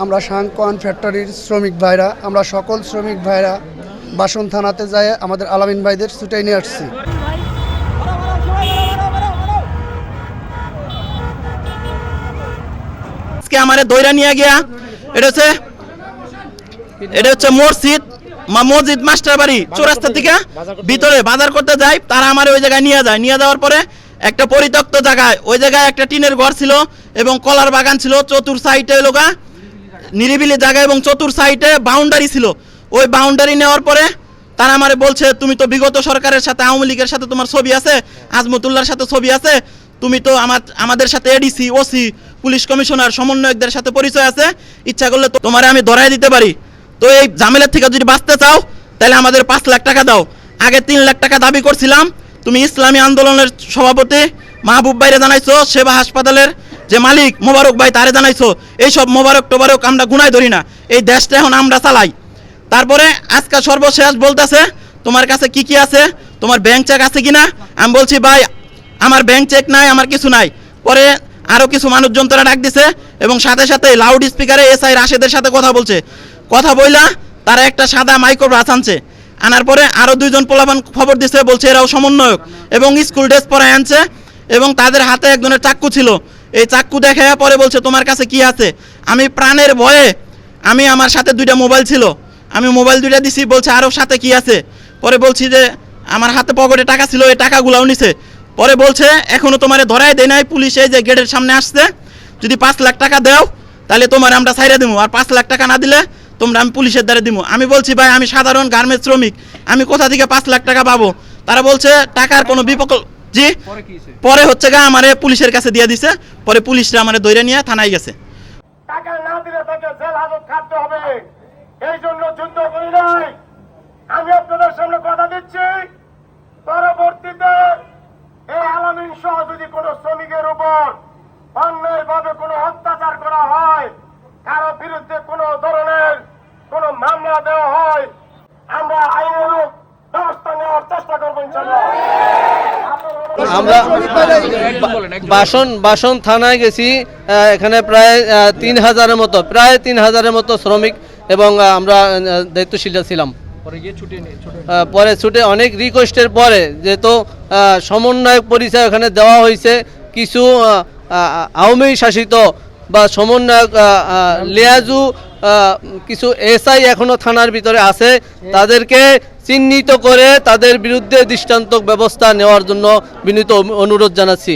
আমরা সাংকোয়ান ফ্যাক্টরির শ্রমিক ভাইরা, আমরা সকল শ্রমিক ভাইরা বাসন থানাতে যায় আমাদের আলামিন ভাইদের ছুটাই নিয়ে আসছি। আমারে দইরা নিয়ে গিয়া, এটা হচ্ছে এটা হচ্ছে মসজিদ, মা- মসজিদ মাস্টার বাড়ি, চৌরাস্তা থেকে ভিতরে বাজার করতে যাই, তারা আমার ওই জায়গায় নিয়ে যায়। নিয়ে যাওয়ার পরে একটা পরিত্যক্ত জায়গায়, ওই জায়গায় একটা টিনের ঘর ছিল এবং কলার বাগান ছিল, চতুর সাইডে লোকা নিরিবিলি জায়গা এবং চতুর সাইডে বাউন্ডারি ছিল। ওই বাউন্ডারি নেওয়ার পরে তারা আমারে বলছে, তুমি তো বিগত সরকারের সাথে, আওয়ামী লীগের সাথে তোমার ছবি আছে, আজমতুল্লাহর সাথে ছবি আছে, তুমি তো আমার, আমাদের সাথে এডিসি ওসি পুলিশ কমিশনার, সমন্বয়কদের সাথে পরিচয় আছে, ইচ্ছা করলে তোমারে আমি ধরাই দিতে পারি। তো এই ঝামেলার থেকে যদি বাঁচতে চাও, তাহলে আমাদের পাঁচ লাখ টাকা দাও। আগে তিন লাখ টাকা দাবি করছিলাম, তুমি ইসলামী আন্দোলনের সভাপতি মাহবুব ভাইরে জানাইছো, সেবা হাসপাতালের যে মালিক, মোবারক ভাই, তারে জানাইছো, এইসব মোবারক টোবারক আমরা গুনায় ধরি না। এই দেশটা এখন আমরা চালাই। তারপরে আজকে সর্বশেষ বলতেছে, তোমার কাছে কি কি আছে? তোমার ব্যাংক চেক আছে কিনা? আমি বলছি, ভাই, আমার ব্যাংক চেক নাই, আমার কিছু নাই। পরে আরও কিছু মানুষজন তারা ডাক দিছে এবং সাথে সাথে লাউড স্পিকারে এসআই রাশেদের সাথে কথা বলছে। কথা বইলা তারা একটা সাদা মাইক্রো ব্রাস আনছে। আনার পরে আরও দুইজন পোলাপান খবর দিছে, বলছে এরাও সমন্বয়ক এবং স্কুল ড্রেস পরে আনছে এবং তাদের হাতে একজনের চাক্কু ছিল। এই চাক্কু দেখে পরে বলছে তোমার কাছে কি আছে? আমি প্রাণের ভয়ে আমি আমার সাথে দুইটা মোবাইল ছিল। আমি মোবাইল দুইটা দিছি বলছে আরও সাথে কি আছে? পরে বলছি যে আমার হাতে পকেটে টাকা ছিল এই টাকাগুলাও নিছে। পরে বলছে এখনও তোমারে ধরাই দেয় নাই পুলিশ এই যে গেটের সামনে আসছে। যদি পাঁচ লাখ টাকা দাও তাহলে তোমার আমরা ছাইরা দিব আর পাঁচ লাখ টাকা না দিলে তোমরা আমি পুলিশের দ্বারা দিব আমি বলছি ভাই আমি সাধারণ গার্মেন্টস শ্রমিক। আমি কোথা থেকে পাঁচ লাখ টাকা পাবো? তারা বলছে টাকার কোনো বিপক জি? পরে হচ্ছে গা আমারে পুলিশের কাছে দিয়ে দিছে। পরে পুলিশরা আমারে দৈরে নিয়ে থানায় গেছে। টাকা না দিলে তাকে জেল হাজত হবে। এই জন্য যুদ্ধ করি নাই। আমি আপনাদের সামনে কথা দিচ্ছি। পরবর্তীতে এই আলামিন সহ যদি কোনো শ্রমিকের উপর অন্যায় ভাবে কোনো অত্যাচার করা হয়, কারও বিরুদ্ধে কোনো ধরনের কোনো মামলা দেওয়া হয়, আমরা আইনের ব্যবস্থা নেওয়ার চেষ্টা করব ইনশাল্লাহ আমরা বাসন বাসন থানায় গেছি এখানে প্রায় তিন হাজারের মতো প্রায় তিন হাজারের মতো শ্রমিক এবং আমরা দায়িত্বশীলরা ছিলাম। পরে ছুটে অনেক রিকোয়েস্টের পরে যেহেতু সমন্বয়ক পরিচয় ওখানে দেওয়া হয়েছে কিছু আওয়ামী শাসিত বা সমন্বয়ক লিয়াজু কিছু এসআই এখনও থানার ভিতরে আছে, তাদেরকে চিহ্নিত করে তাদের বিরুদ্ধে দৃষ্টান্ত ব্যবস্থা নেওয়ার জন্য বিনীত অনুরোধ জানাচ্ছি।